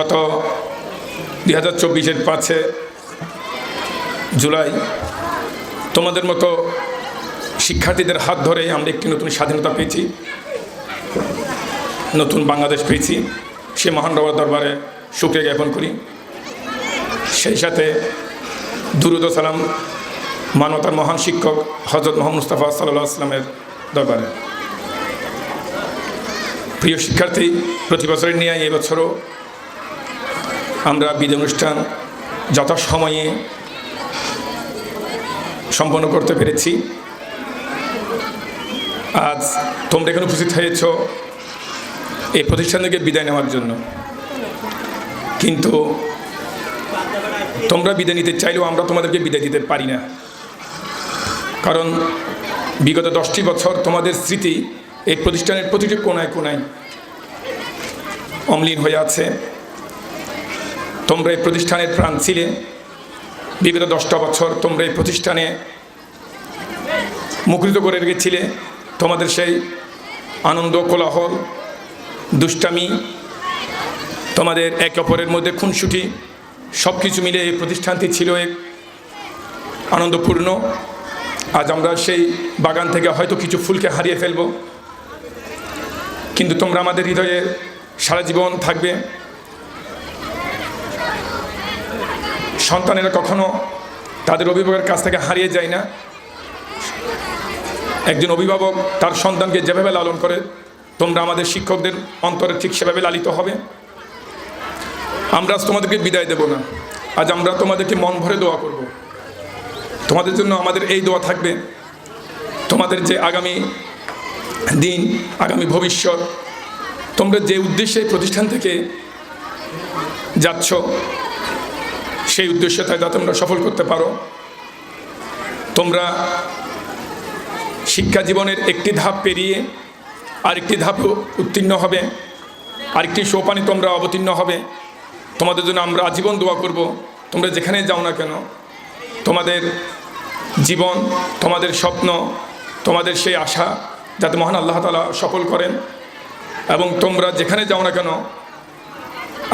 গত দুই হাজার চব্বিশের পাঁচে জুলাই, তোমাদের মতো শিক্ষার্থীদের হাত ধরে আমরা একটি নতুন স্বাধীনতা পেয়েছি, নতুন বাংলাদেশ পেয়েছি। সে মহান রবার দরবারে শুক্রিয়া জ্ঞাপন করি। সেই সাথে দুরুদ সালাম মানবতার মহান শিক্ষক হজরত মোহাম্মদ মুস্তাফা সাল্লাহ আসলামের দরবারে। প্রিয় শিক্ষার্থী, প্রতি বছরের নিয়ে এবছরও আমরা বিদায় অনুষ্ঠান যথাসময়ে সম্পন্ন করতে পেরেছি। আজ তোমরা এখানে উপস্থিত হয়েছ এই প্রতিষ্ঠান থেকে বিদায় নেওয়ার জন্য। কিন্তু তোমরা বিদায় নিতে চাইলেও আমরা তোমাদেরকে বিদায় দিতে পারি না। কারণ বিগত দশটি বছর তোমাদের স্মৃতি এই প্রতিষ্ঠানের প্রতিটি কোনায় কোনায় অম্লীন হয়ে আছে। তোমরা এই প্রতিষ্ঠানের প্রাণ ছিলে। বিগত দশটা বছর তোমরা এই প্রতিষ্ঠানে মুখরিত করে রেখেছিলে। তোমাদের সেই আনন্দ, কোলাহল, দুষ্টামি, তোমাদের একে অপরের মধ্যে খুনসুটি সব কিছু মিলে এই প্রতিষ্ঠানটি ছিল এক আনন্দপূর্ণ। আজ আমরা সেই বাগান থেকে হয়তো কিছু ফুলকে হারিয়ে ফেলব। কিন্তু তোমরা আমাদের হৃদয়ে সারা জীবন থাকবে। সন্তানেরা কখনো তাদের অভিভাবকের কাছ থেকে হারিয়ে যায় না। একজন অভিভাবক তার সন্তানকে যেভাবে লালন করে, তোমরা আমাদের শিক্ষকদের অন্তরে ঠিক সেভাবে লালিত হবে। আমরা আজ তোমাদেরকে বিদায় দেব না। আজ আমরা তোমাদেরকে মন ভরে দোয়া করব। তোমাদের জন্য আমাদের এই দোয়া থাকবে, তোমাদের যে আগামী দিন, আগামী ভবিষ্যৎ, তোমরা যে উদ্দেশ্যে প্রতিষ্ঠান থেকে যাচ্ছ সেই উদ্দেশ্যটা যাতে তোমরা সফল করতে পারো। তোমরা শিক্ষা জীবনের একটি ধাপ পেরিয়ে আরেকটি ধাপ উত্তীর্ণ হবে। আরেকটি সোপানে তোমরা অবতীর্ণ হবে। তোমাদের জন্য আমরা আজীবন দোয়া করব। তোমরা যেখানে যাও না কেন, তোমাদের জীবন, তোমাদের স্বপ্ন, তোমাদের সেই আশা যাতে মহান আল্লাহ তালা সফল করেন। এবং তোমরা যেখানে যাও না কেন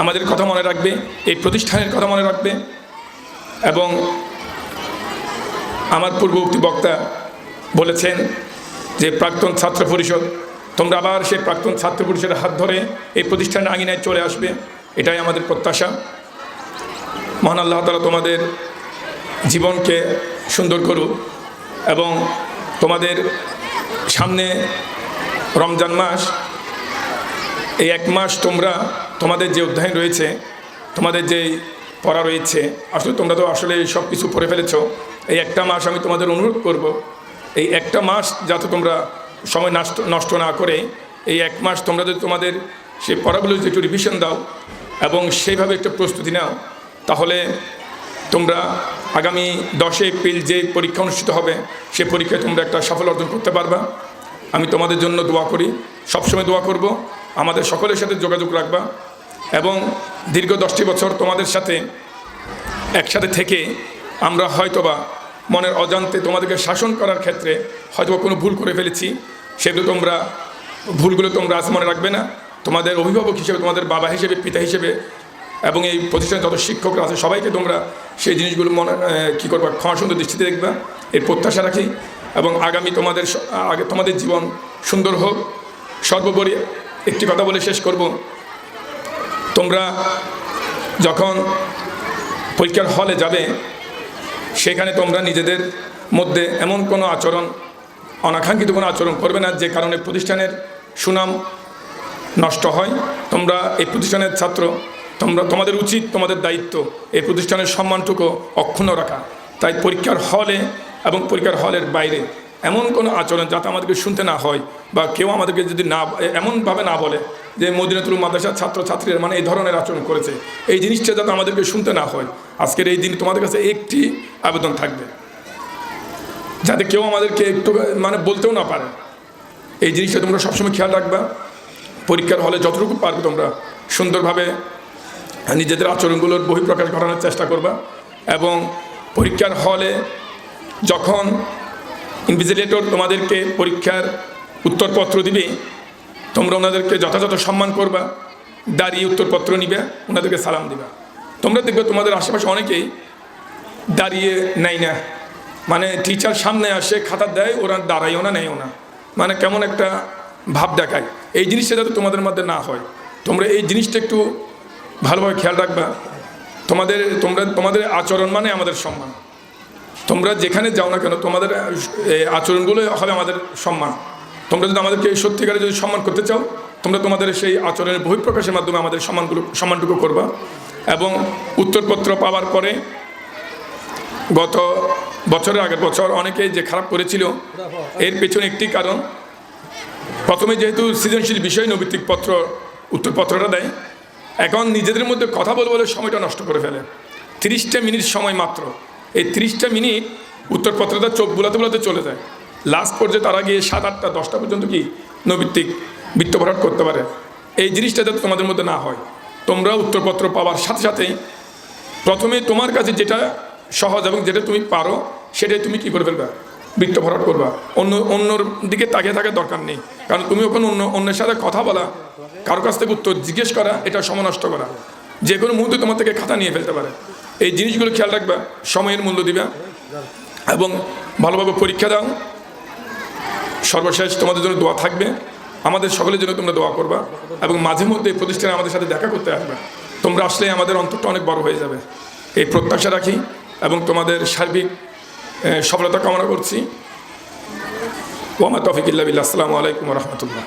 আমাদের কথা মনে রাখবে, এই প্রতিষ্ঠানের কথা মনে রাখবে এবং আমার পূর্ববর্তী বক্তা বলেছেন যে প্রাক্তন ছাত্র পরিষদ, তোমরা আবার সেই প্রাক্তন ছাত্র পরিষদের হাত ধরে এই প্রতিষ্ঠানের আঙিনায় চলে আসবে, এটাই আমাদের প্রত্যাশা। মহান আল্লাহ তালা তোমাদের জীবনকে সুন্দর করুক এবং তোমাদের সামনে রমজান মাস এই এক মাস তোমরা তোমাদের যে অধ্যয়ন রয়েছে, তোমাদের যে পড়া রয়েছে, আসলে তোমরা তো আসলে সব কিছু পড়ে ফেলেছো, এই একটা মাস আমি তোমাদের অনুরোধ করব, এই একটা মাস যাতে তোমরা সময় নষ্ট নষ্ট না করে, এই এক মাস তোমরা যদি তোমাদের সেই পড়াগুলো যদি একটু রিভিশন দাও এবং সেইভাবে একটা প্রস্তুতি নাও, তাহলে তোমরা আগামী দশে এপ্রিল যে পরীক্ষা অনুষ্ঠিত হবে, সে পরীক্ষায় তোমরা একটা সফল অর্জন করতে পারবা। আমি তোমাদের জন্য দোয়া করি, সবসময় দোয়া করব। আমাদের সকলের সাথে যোগাযোগ রাখবা এবং দীর্ঘ দশটি বছর তোমাদের সাথে একসাথে থেকে আমরা হয়তোবা মনের অজান্তে তোমাদেরকে শাসন করার ক্ষেত্রে হয়তোবা কোনো ভুল করে ফেলেছি। সেগুলো তোমরা, ভুলগুলো তোমরা আজ মনে রাখবে না। তোমাদের অভিভাবক হিসেবে, তোমাদের বাবা হিসেবে, পিতা হিসেবে এবং এই প্রতিষ্ঠানে যত শিক্ষকরা আছে, সবাইকে তোমরা সেই জিনিসগুলো মনে কী করবা? ক্ষমা সুন্দর দৃষ্টিতে দেখবা। এর প্রত্যাশা রাখি এবং আগামী তোমাদের আগে তোমাদের জীবন সুন্দর হোক। সর্বোপরি একটি কথা বলে শেষ করব। তোমরা যখন পরীক্ষার হলে যাবে, সেখানে তোমরা নিজেদের মধ্যে এমন কোনো আচরণ, অনাকাঙ্ক্ষিত কোনো আচরণ করবে না, যে কারণে প্রতিষ্ঠানের সুনাম নষ্ট হয়। তোমরা এই প্রতিষ্ঠানের ছাত্র, তোমরা, তোমাদের উচিত তোমাদের দায়িত্ব এই প্রতিষ্ঠানের সম্মানটুকু অক্ষুণ্ণ রাখা। তাই পরীক্ষার হলে এবং পরীক্ষার হলের বাইরে এমন কোনো আচরণ যাতে আমাদেরকে শুনতে না হয় বা কেউ আমাদেরকে যদি না, এমনভাবে না বলে যে মদিনাতুল মাদ্রাসার ছাত্রছাত্রীরা মানে এই ধরনের আচরণ করেছে। এই জিনিসটা যাতে আমাদেরকে শুনতে না হয়। আজকের এই দিন তোমাদের কাছে একটি আবেদন থাকবে। যাতে কেউ আমাদেরকে একটু মানে বলতেও না পারে। এই জিনিসটা তোমরা সবসময় খেয়াল রাখবা। পরীক্ষার হলে যতটুকু পারবে তোমরা সুন্দরভাবে নিজেদের আচরণগুলোর বহিঃপ্রকাশ ঘটানোর চেষ্টা করবা। এবং পরীক্ষার হলে যখন ইনভিজিলেটর তোমাদেরকে পরীক্ষার উত্তরপত্র দিবে। তোমরা ওনাদেরকে যথাযথ সম্মান করবা, দাঁড়িয়ে উত্তরপত্র নিবে, ওনাদেরকে সালাম দিবা। তোমরা দেখবে তোমাদের আশেপাশে অনেকেই দাঁড়িয়ে নেয় না। মানে টিচার সামনে আসে, খাতা দেয়, ওরা দাঁড়াইও না, নেয়ও না। মানে কেমন একটা ভাব দেখায়। এই জিনিসটা যাতে তোমাদের মধ্যে না হয়। তোমরা এই জিনিসটা একটু ভালোভাবে খেয়াল রাখবা। তোমাদের, তোমরা, তোমাদের আচরণ মানে আমাদের সম্মান। তোমরা যেখানে যাও না কেন, তোমাদের আচরণগুলো হবে আমাদের সম্মান। তোমরা যদি আমাদেরকে সত্যিকারে যদি সম্মান করতে চাও, তোমরা তোমাদের সেই আচরণের বহিঃপ্রকাশের মাধ্যমে আমাদের সম্মানগুলো, সম্মানটুকু করবা এবং উত্তরপত্র পাওয়ার পরে গত বছরের আগের বছর অনেকে যে খারাপ করেছিল, এর পেছনে একটি কারণ, প্রথমে যেহেতু সৃজনশীল বিষয় নৈবিত্তিক পত্র, উত্তরপত্রটা দেয়, এখন নিজেদের মধ্যে কথা বলে বলে সময়টা নষ্ট করে ফেলে। তিরিশটা মিনিট সময় মাত্র। এই তিরিশটা মিনিট উত্তরপত্রটা চোখ বুলাতে বুলাতে চলে যায়। লাস্ট পর্যায়ে তারা গিয়ে সাত, আটটা, দশটা পর্যন্ত কি নৈবিত্তিক বৃত্ত ভরাট করতে পারে। এই জিনিসটা যাতে তোমাদের মধ্যে না হয়। তোমরা উত্তরপত্র পাওয়ার সাথে সাথেই প্রথমে তোমার কাছে যেটা সহজ এবং যেটা তুমি পারো, সেটাই তুমি কি করে ফেলবা? বৃত্ত ভরাট করবা। অন্য, অন্যর দিকে তাকিয়ে থাকার দরকার নেই। কারণ তুমি ওখানে অন্য, অন্যের সাথে কথা বলা, কারও কাছ থেকে উত্তর জিজ্ঞেস করা, এটা সময় নষ্ট করা। যে কোনো মুহূর্তে তোমার থেকে খাতা নিয়ে ফেলতে পারে। এই জিনিসগুলো খেয়াল রাখবা, সময়ের মূল্য দিবা এবং ভালোভাবে পরীক্ষা দাও। সর্বশেষ তোমাদের জন্য দোয়া থাকবে। আমাদের সকলের জন্য তোমরা দোয়া করবা এবং মাঝে মধ্যে এই প্রতিষ্ঠানে আমাদের সাথে দেখা করতে আসবে। তোমরা আসলে আমাদের অন্তরটা অনেক বড় হয়ে যাবে। এই প্রত্যাশা রাখি এবং তোমাদের সার্বিক সফলতা কামনা করছি। ওয়ামা তফিকুল্লাহ আসসালামু আলাইকুম রহমতুল্লাহ।